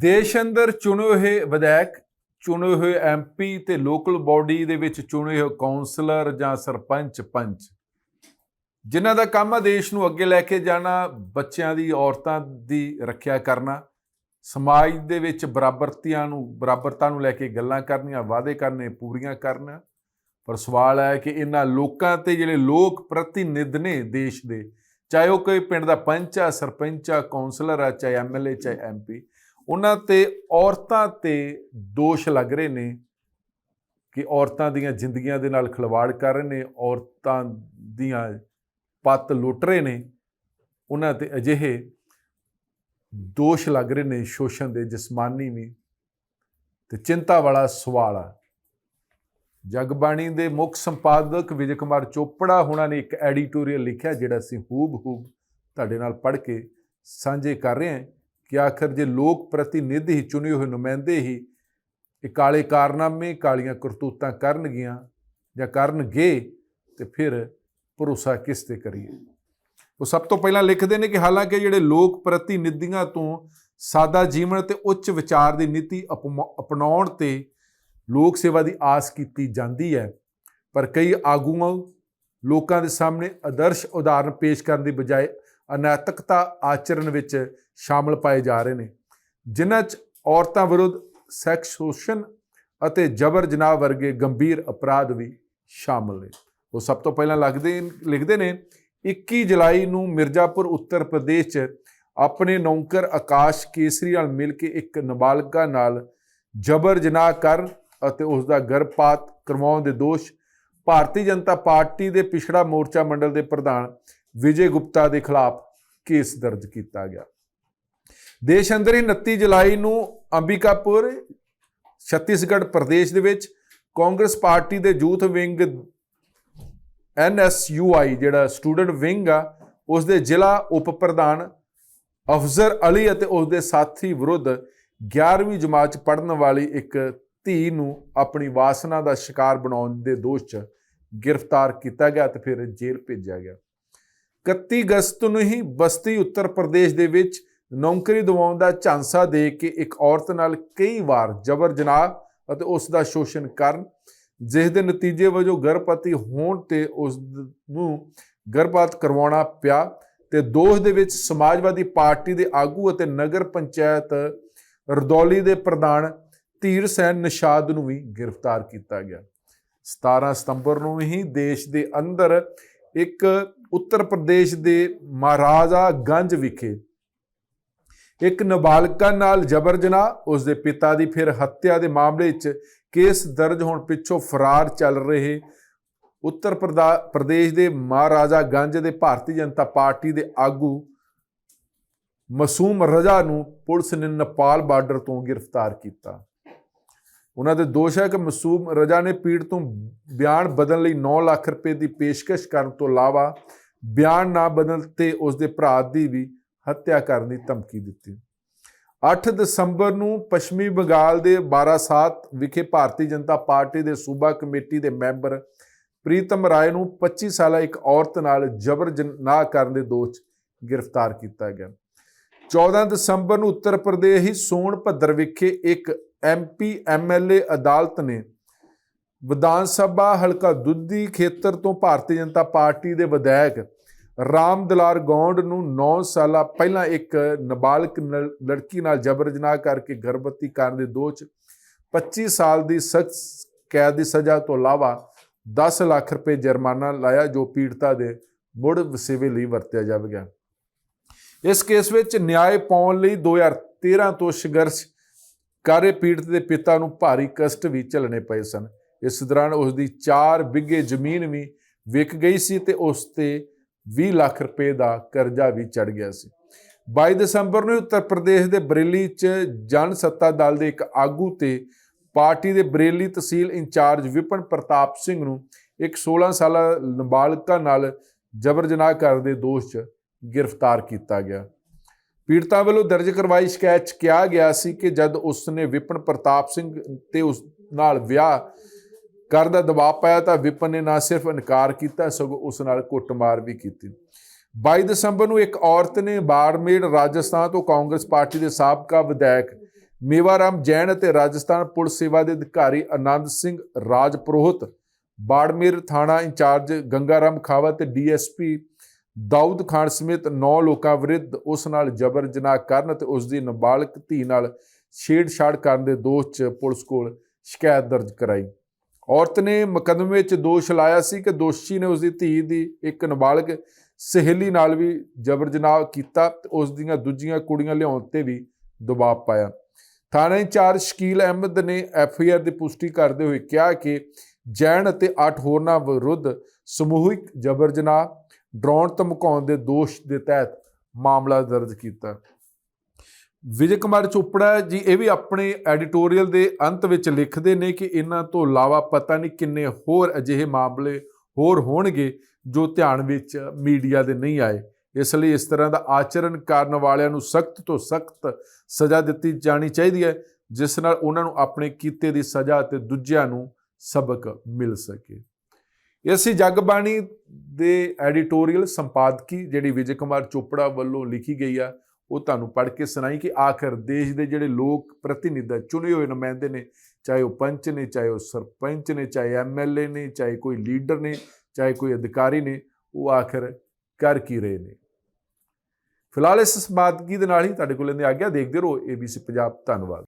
ਦੇਸ਼ ਅੰਦਰ ਚੁਣੇ ਹੋਏ ਵਿਧਾਇਕ, ਚੁਣੇ ਹੋਏ ਐਮਪੀ ਤੇ ਲੋਕਲ ਬਾਡੀ ਦੇ ਵਿੱਚ ਚੁਣੇ ਹੋਏ ਕਾਉਂਸਲਰ ਜਾਂ ਸਰਪੰਚ ਪੰਚ, ਜਿਨ੍ਹਾਂ ਦਾ ਕੰਮ ਆ ਦੇਸ਼ ਨੂੰ ਅੱਗੇ ਲੈ ਕੇ ਜਾਣਾ, ਬੱਚਿਆਂ ਦੀ, ਔਰਤਾਂ ਦੀ ਰੱਖਿਆ ਕਰਨਾ, ਸਮਾਜ ਦੇ ਵਿੱਚ ਬਰਾਬਰਤੀਆਂ ਨੂੰ, ਬਰਾਬਰਤਾ ਨੂੰ ਲੈ ਕੇ ਗੱਲਾਂ ਕਰਨੀਆਂ, ਵਾਅਦੇ ਕਰਨੇ, ਪੂਰੀਆਂ ਕਰਨਾ, ਪਰ ਸਵਾਲ ਹੈ ਕਿ ਇਹਨਾਂ ਲੋਕਾਂ ਤੇ ਜਿਹੜੇ ਲੋਕ ਪ੍ਰਤੀਨਿਧ ਨੇ ਦੇਸ਼ ਦੇ, ਚਾਹੇ ਉਹ ਕੋਈ ਪਿੰਡ ਦਾ ਪੰਚ ਆ, ਸਰਪੰਚ ਆ ਕਾਉਂਸਲਰ ਆ, ਚਾਹੇ ਐਮਐਲਏ ਚਾਹੇ ਐਮਪੀ ਉਹਨਾਂ ਤੇ ਔਰਤਾਂ ਤੇ ਦੋਸ਼ ਲੱਗ ਰਹੇ ਨੇ ਕਿ ਔਰਤਾਂ ਦੀਆਂ ਜ਼ਿੰਦਗੀਆਂ ਦੇ ਨਾਲ ਖਿਲਵਾੜ ਕਰ ਰਹੇ ਨੇ, ਔਰਤਾਂ ਦੀਆਂ ਪੱਤ ਲੁੱਟ ਰਹੇ ਨੇ, ਉਹਨਾਂ ਤੇ ਅਜਿਹੇ ਦੋਸ਼ ਲੱਗ ਰਹੇ ਨੇ ਸ਼ੋਸ਼ਣ ਦੇ ਜਿਸਮਾਨੀ ਵੀ। ਤੇ ਚਿੰਤਾ ਵਾਲਾ ਸਵਾਲ ਆ, ਜਗਬਾਣੀ ਦੇ ਮੁੱਖ ਸੰਪਾਦਕ ਵਿਜੇ ਕੁਮਾਰ ਚੋਪੜਾ ਹੁਣਾਂ ਨੇ ਇੱਕ ਐਡੀਟੋਰੀਅਲ ਲਿਖਿਆ, ਜਿਹੜਾ ਅਸੀਂ ਹੂਬ ਹੂਬ ਤੁਹਾਡੇ ਨਾਲ ਪੜ੍ਹ ਕੇ ਸਾਂਝੇ ਕਰ ਰਹੇ ਹਾਂ। ਕਿ ਆਖਰ ਜੇ ਲੋਕ ਪ੍ਰਤੀਨਿਧ ਹੀ ਚੁਣੇ ਹੋਏ ਨੁਮਾਇੰਦੇ ਹੀ ਇਹ ਕਾਲੇ ਕਾਰਨਾਮੇ, ਕਾਲੀਆਂ ਕਰਤੂਤਾਂ ਕਰਨਗੀਆਂ ਜਾਂ ਕਰਨਗੇ ਤੇ ਫਿਰ ਭਰੋਸਾ ਕਿਸ ਤੇ ਕਰੀਏ? ਉਹ ਸਭ ਤੋਂ ਪਹਿਲਾਂ ਲਿਖਦੇ ਨੇ ਕਿ ਹਾਲਾਂਕਿ ਜਿਹੜੇ ਲੋਕ ਪ੍ਰਤੀਨਿਧੀਆਂ ਤੋਂ ਸਾਦਾ ਜੀਵਨ ਤੇ ਉੱਚ ਵਿਚਾਰ ਦੀ ਨੀਤੀ ਅਪਮਾ- ਅਪਣਾਉਣ ਤੇ ਲੋਕ ਸੇਵਾ ਦੀ ਆਸ ਕੀਤੀ ਜਾਂਦੀ ਹੈ, ਪਰ ਕਈ ਆਗੂਆਂ ਲੋਕਾਂ ਦੇ ਸਾਹਮਣੇ ਆਦਰਸ਼ ਉਦਾਹਰਨ ਪੇਸ਼ ਕਰਨ ਦੀ ਬਜਾਏ ਅਨੈਤਿਕਤਾ ਆਚਰਣ ਵਿੱਚ ਸ਼ਾਮਲ ਪਾਏ ਜਾ ਰਹੇ ਨੇ। ਜਿਨ੍ਹਾਂ 'ਚ ਔਰਤਾਂ ਵਿਰੁੱਧ ਸੈਕਸ ਸ਼ੋਸ਼ਣ ਅਤੇ ਜਬਰ ਜਨਾਹ ਵਰਗੇ ਗੰਭੀਰ ਅਪਰਾਧ ਵੀ ਸ਼ਾਮਲ ਨੇ। ਉਹ ਸਭ ਤੋਂ ਪਹਿਲਾਂ ਲੱਗਦੇ ਲਿਖਦੇ ਨੇ 21 ਜੁਲਾਈ ਨੂੰ ਮਿਰਜ਼ਾਪੁਰ ਉੱਤਰ ਪ੍ਰਦੇਸ਼ 'ਚ ਆਪਣੇ ਨੌਕਰ ਆਕਾਸ਼ ਕੇਸਰੀ ਨਾਲ ਮਿਲ ਕੇ ਇੱਕ ਨਾਬਾਲਗਾ ਨਾਲ ਜਬਰ ਜਨਾਹ ਕਰਨ ਅਤੇ ਉਸ ਦਾ ਗਰਭਪਾਤ ਕਰਵਾਉਣ ਦੇ ਦੋਸ਼ ਭਾਰਤੀ ਜਨਤਾ ਪਾਰਟੀ ਦੇ ਪਿਛੜਾ ਮੋਰਚਾ ਮੰਡਲ ਦੇ ਪ੍ਰਧਾਨ ਵਿਜੇ ਗੁਪਤਾ ਦੇ ਖਿਲਾਫ ਕੇਸ ਦਰਜ ਕੀਤਾ ਗਿਆ। ਦੇਸ਼ ਅੰਦਰ ਹੀ 29 ਜੁਲਾਈ ਨੂੰ ਅੰਬਿਕਾਪੁਰ, ਛੱਤੀਸਗੜ੍ਹ ਪ੍ਰਦੇਸ਼ ਦੇ ਵਿੱਚ ਕਾਂਗਰਸ ਪਾਰਟੀ ਦੇ ਯੂਥ ਵਿੰਗ ਐਨਐਸਯੂਆਈ ਜਿਹੜਾ ਸਟੂਡੈਂਟ ਵਿੰਗ ਆ ਉਸ ਦੇ ਜ਼ਿਲ੍ਹਾ ਉਪ ਪ੍ਰਧਾਨ ਅਫਜ਼ਰ ਅਲੀ ਅਤੇ ਉਸ ਦੇ ਸਾਥੀ ਵਿਰੁੱਧ 11ਵੀਂ ਜਮਾਤ ਚ ਪੜ੍ਹਨ ਵਾਲੀ ਇੱਕ ਧੀ ਨੂੰ ਆਪਣੀ ਵਾਸਨਾ ਦਾ ਸ਼ਿਕਾਰ ਬਣਾਉਣ ਦੇ ਦੋਸ਼ 'ਚ ਗ੍ਰਿਫਤਾਰ ਕੀਤਾ ਗਿਆ ਤੇ ਫਿਰ ਜੇਲ੍ਹ ਭੇਜਿਆ ਗਿਆ। 31 ਅਗਸਤ ਨੂੰ ਹੀ ਬਸਤੀ ਉੱਤਰ ਪ੍ਰਦੇਸ਼ ਦੇ ਵਿੱਚ ਨੌਕਰੀ ਦਿਵਾਉਣ ਦਾ ਝਾਂਸਾ ਦੇ ਕੇ ਇੱਕ ਔਰਤ ਨਾਲ ਕਈ ਵਾਰ ਜਬਰ ਜਨਾਹ ਅਤੇ ਉਸ ਦਾ ਸ਼ੋਸ਼ਣ ਕਰਨ, ਜਿਸ ਦੇ ਨਤੀਜੇ ਵਜੋਂ ਗਰਭਵਤੀ ਹੋਣ ਤੇ ਉਸ ਨੂੰ ਗਰਭਪਾਤ ਕਰਵਾਉਣਾ ਪਿਆ ਤੇ ਦੋਸ਼ ਦੇ ਵਿੱਚ ਸਮਾਜਵਾਦੀ ਪਾਰਟੀ ਦੇ ਆਗੂ ਅਤੇ ਨਗਰ ਪੰਚਾਇਤ ਰਦੌਲੀ ਦੇ ਪ੍ਰਧਾਨ ਧੀਰ ਸੈਨ ਨਿਸ਼ਾਦ ਨੂੰ ਵੀ ਗ੍ਰਿਫਤਾਰ ਕੀਤਾ ਗਿਆ। 17 ਸਤੰਬਰ ਨੂੰ ਹੀ ਦੇਸ਼ ਦੇ ਅੰਦਰ ਇੱਕ ਉੱਤਰ ਪ੍ਰਦੇਸ਼ ਦੇ ਮਹਾਰਾਜਾ ਗੰਜ ਵਿਖੇ ਇੱਕ ਨਾਬਾਲਗਾ ਨਾਲ ਜਬਰ ਜਨਾਹ ਉਸ ਦੇ ਪਿਤਾ ਦੀ ਫਿਰ ਹੱਤਿਆ ਦੇ ਮਾਮਲੇ 'ਚ ਕੇਸ ਦਰਜ ਹੋਣ ਪਿੱਛੋਂ ਫਰਾਰ ਚੱਲ ਰਹੇ ਉੱਤਰ ਪ੍ਰਦਾ- ਪ੍ਰਦੇਸ਼ ਦੇ ਮਹਾਰਾਜਾ ਗੰਜ ਦੇ ਭਾਰਤੀ ਜਨਤਾ ਪਾਰਟੀ ਦੇ ਆਗੂ ਮਸੂਮ ਰਜ਼ਾ ਨੂੰ ਪੁਲਿਸ ਨੇ ਨੇਪਾਲ ਬਾਰਡਰ ਤੋਂ ਗ੍ਰਿਫਤਾਰ ਕੀਤਾ। ਉਹਨਾਂ ਦੇ ਦੋਸ਼ ਹੈ ਕਿ ਮਸੂਮ ਰਜ਼ਾ ਨੇ ਪੀੜ ਤੋਂ ਬਿਆਨ ਬਦਲਣ ਲਈ 9 ਲੱਖ ਰੁਪਏ ਦੀ ਪੇਸ਼ਕਸ਼ ਕਰਨ ਤੋਂ ਇਲਾਵਾ ਬਿਆਨ ਨਾ ਬਦਲਣ ਤੇ ਉਸ ਦੇ ਭਰਾ ਦੀ ਵੀ ਹੱਤਿਆ ਕਰਨ ਦੀ ਧਮਕੀ ਦਿੱਤੀ। 8 ਦਸੰਬਰ ਨੂੰ ਪੱਛਮੀ ਬੰਗਾਲ ਦੇ ਬਾਰਾਸਾਤ ਵਿਖੇ ਭਾਰਤੀ ਜਨਤਾ ਪਾਰਟੀ ਦੇ ਸੂਬਾ ਕਮੇਟੀ ਦੇ ਮੈਂਬਰ ਪ੍ਰੀਤਮ ਰਾਏ ਨੂੰ 25 ਸਾਲਾ ਇੱਕ ਔਰਤ ਨਾਲ ਜਬਰ ਜਨਾਹ ਕਰਨ ਦੇ ਦੋਸ਼ ਗ੍ਰਿਫਤਾਰ ਕੀਤਾ ਗਿਆ। 14 ਦਸੰਬਰ ਨੂੰ ਉੱਤਰ ਪ੍ਰਦੇਸ਼ ਹੀ ਸੋਨ ਭੱਦਰ ਵਿਖੇ ਇੱਕ ਐਮਪੀ ਐਮਐਲਏ ਅਦਾਲਤ ਨੇ ਵਿਧਾਨ ਸਭਾ ਹਲਕਾ ਦੁੱਧੀ ਖੇਤਰ ਤੋਂ ਭਾਰਤੀ ਜਨਤਾ ਪਾਰਟੀ ਦੇ ਵਿਧਾਇਕ ਰਾਮ ਦਲਾਰ ਗੌਂਡ ਨੂੰ 9 ਸਾਲਾਂ ਪਹਿਲਾਂ ਇੱਕ ਨਾਬਾਲਗ ਲੜਕੀ ਨਾਲ ਜਬਰ ਜਨਾਹ ਕਰਕੇ ਗਰਭਵਤੀ ਕਰਨ ਦੇ ਦੋਸ਼ 'ਚ 25 ਸਾਲ ਦੀ ਸਖਤ ਕੈਦ ਦੀ ਸਜ਼ਾ ਤੋਂ ਇਲਾਵਾ 10 ਲੱਖ ਰੁਪਏ ਜੁਰਮਾਨਾ ਲਾਇਆ ਜੋ ਪੀੜਤਾ ਦੇ ਮੁੜ ਵਸੇਵੇ ਲਈ ਵਰਤਿਆ ਜਾਵੇਗਾ। ਇਸ ਕੇਸ ਵਿੱਚ ਨਿਆਂ ਪਾਉਣ ਲਈ 2013 ਤੋਂ ਸੰਘਰਸ਼ ਕਰੇ ਪੀੜਤ ਦੇ ਪਿਤਾ ਨੂੰ ਭਾਰੀ ਕਸ਼ਟ ਵੀ ਝੱਲਣੇ ਪਏ ਸਨ। ਇਸ ਦੌਰਾਨ ਉਸ ਦੀ 4 ਬਿੱਗੇ ਜ਼ਮੀਨ ਵੀ ਵਿਕ ਗਈ ਸੀ ਤੇ ਉਸ ਤੇ 20 ਲੱਖ ਰੁਪਏ ਦਾ ਕਰਜ਼ਾ ਵੀ ਚੜ ਗਿਆ ਸੀ। 22 ਦਸੰਬਰ ਨੂੰ ਉੱਤਰ ਪ੍ਰਦੇਸ਼ ਦੇ ਬਰੇਲੀ 'ਚ ਜਨ ਸੱਤਾ ਦਲ ਦੇ ਇੱਕ ਆਗੂ ਤੇ ਪਾਰਟੀ ਦੇ ਬਰੇਲੀ ਤਹਿਸੀਲ ਇੰਚਾਰਜ ਵਿਪਨ ਪ੍ਰਤਾਪ ਸਿੰਘ ਨੂੰ ਇੱਕ 16 ਸਾਲਾ ਨਾਬਾਲਗਾ ਨਾਲ ਜਬਰ ਜਨਾਹ ਕਰਨ ਦੇ ਦੋਸ਼ 'ਚ ਗ੍ਰਿਫਤਾਰ ਕੀਤਾ ਗਿਆ। ਪੀੜਤਾ ਵੱਲੋਂ ਦਰਜ ਕਰਵਾਈ ਸ਼ਿਕਾਇਤ 'ਚ ਕਿਹਾ ਗਿਆ ਸੀ ਕਿ ਜਦ ਉਸ ਨੇ ਵਿਪਨ ਪ੍ਰਤਾਪ ਸਿੰਘ ਤੇ ਉਸ ਨਾਲ ਵਿਆਹ ਘਰ ਦਾ ਦਬਾਅ ਪਾਇਆ ਤਾਂ ਵਿਪਨ ਨੇ ਨਾ ਸਿਰਫ ਇਨਕਾਰ ਕੀਤਾ, ਸਗੋਂ ਉਸ ਨਾਲ ਕੁੱਟਮਾਰ ਵੀ ਕੀਤੀ। 22 ਦਸੰਬਰ ਨੂੰ ਇੱਕ ਔਰਤ ਨੇ ਬਾੜਮੇੜ ਰਾਜਸਥਾਨ ਤੋਂ ਕਾਂਗਰਸ ਪਾਰਟੀ ਦੇ ਸਾਬਕਾ ਵਿਧਾਇਕ ਮੇਵਾਰਾਮ ਜੈਨ ਅਤੇ ਰਾਜਸਥਾਨ ਪੁਲਿਸ ਸੇਵਾ ਦੇ ਅਧਿਕਾਰੀ ਆਨੰਦ ਸਿੰਘ ਰਾਜਪੁਰੋਹਿਤ, ਬਾੜਮੇਰ ਥਾਣਾ ਇੰਚਾਰਜ ਗੰਗਾਰਾਮ ਖਾਵਾ ਤੇ ਡੀਐਸਪੀ ਦਾਊਦ ਖਾਨ ਸਮੇਤ 9 ਲੋਕਾਂ ਵਿਰੁੱਧ ਉਸ ਨਾਲ ਜਬਰ ਜਨਾਹ ਕਰਨ ਅਤੇ ਉਸ ਦੀ ਨਾਬਾਲਗ ਧੀ ਨਾਲ ਛੇੜਛਾੜ ਕਰਨ ਦੇ ਦੋਸ਼ 'ਚ ਪੁਲਿਸ ਕੋਲ ਸ਼ਿਕਾਇਤ ਦਰਜ ਕਰਾਈ। ਔਰਤ ਨੇ ਮੁਕੱਦਮੇ ਵਿੱਚ ਦੋਸ਼ ਲਾਇਆ ਸੀ ਕਿ ਦੋਸ਼ੀ ਨੇ ਉਸ ਦੀ ਧੀ ਦੀ ਇੱਕ ਨਾਬਾਲਗ ਸਹੇਲੀ ਨਾਲ ਵੀ ਜਬਰ ਜਨਾਹ ਕੀਤਾ ਤੇ ਉਸ ਦੀਆਂ ਦੂਜੀਆਂ ਕੁੜੀਆਂ ਲਿਆਉਣ ਤੇ ਵੀ ਦਬਾਅ ਪਾਇਆ। ਥਾਣਾ ਇੰਚਾਰਜ ਸ਼ਕੀਲ ਅਹਿਮਦ ਨੇ ਐਫ ਆਈ ਆਰ ਦੀ ਪੁਸ਼ਟੀ ਕਰਦੇ ਹੋਏ ਕਿਹਾ ਕਿ ਜੈਨ ਅਤੇ 8 ਹੋਰਨਾਂ ਵਿਰੁੱਧ ਸਮੂਹਿਕ ਜਬਰ ਜਨਾਹ ਡਰਾਉਣ ਧਮਕਾਉਣ ਦੇ ਦੋਸ਼ ਦੇ ਤਹਿਤ ਮਾਮਲਾ ਦਰਜ ਕੀਤਾ। ਵਿਜੇ ਕੁਮਾਰ ਚੋਪੜਾ ਜੀ, ਇਹ ਵੀ ਆਪਣੇ ਐਡੀਟੋਰੀਅਲ ਦੇ ਅੰਤ ਵਿੱਚ ਲਿਖਦੇ ਨੇ ਕਿ ਇਹਨਾਂ ਤੋਂ ਇਲਾਵਾ ਪਤਾ ਨਹੀਂ ਕਿੰਨੇ ਹੋਰ ਅਜਿਹੇ ਮਾਮਲੇ ਹੋਰ ਹੋਣਗੇ ਜੋ ਧਿਆਨ ਵਿੱਚ ਮੀਡੀਆ ਦੇ ਨਹੀਂ ਆਏ। ਇਸ ਲਈ ਇਸ ਤਰ੍ਹਾਂ ਦਾ ਆਚਰਣ ਕਰਨ ਵਾਲਿਆਂ ਨੂੰ ਸਖਤ ਤੋਂ ਸਖਤ ਸਜ਼ਾ ਦਿੱਤੀ ਜਾਣੀ ਚਾਹੀਦੀ ਹੈ, ਜਿਸ ਨਾਲ ਉਹਨਾਂ ਨੂੰ ਆਪਣੇ ਕੀਤੇ ਦੀ ਸਜ਼ਾ ਅਤੇ ਦੂਜਿਆਂ ਨੂੰ ਸਬਕ ਮਿਲ ਸਕੇ। ਇਹ ਅਸੀਂ ਜਗਬਾਣੀ ਦੇ ਐਡੀਟੋਰੀਅਲ ਸੰਪਾਦਕੀ ਜਿਹੜੀ ਵਿਜੇ ਕੁਮਾਰ ਚੋਪੜਾ ਵੱਲੋਂ ਲਿਖੀ ਗਈ ਆ ਉਹ ਤੁਹਾਨੂੰ ਪੜ੍ਹ ਕੇ ਸੁਣਾਈ ਕਿ ਆਖਰ ਦੇਸ਼ ਦੇ ਜਿਹੜੇ ਲੋਕ ਪ੍ਰਤੀਨਿਧ ਚੁਣੇ ਹੋਏ ਨੁਮਾਇੰਦੇ ਨੇ, ਚਾਹੇ ਉਹ ਪੰਚ ਨੇ, ਚਾਹੇ ਉਹ ਸਰਪੰਚ ਨੇ, ਚਾਹੇ ਐਮਐਲਏ ਨੇ, ਚਾਹੇ ਕੋਈ ਲੀਡਰ ਨੇ, ਚਾਹੇ ਕੋਈ ਅਧਿਕਾਰੀ ਨੇ, ਉਹ ਆਖਰ ਕਰ ਕੀ ਰਹੇ ਨੇ? ਫਿਲਹਾਲ ਇਸ ਸਮਾਦਗੀ ਦੇ ਨਾਲ ਹੀ ਤੁਹਾਡੇ ਕੋਲ ਇਹਨੇ ਆਗਿਆ ਦੇਖਦੇ ਰਹੋ। ABC ਪੰਜਾਬ ਧੰਨਵਾਦ।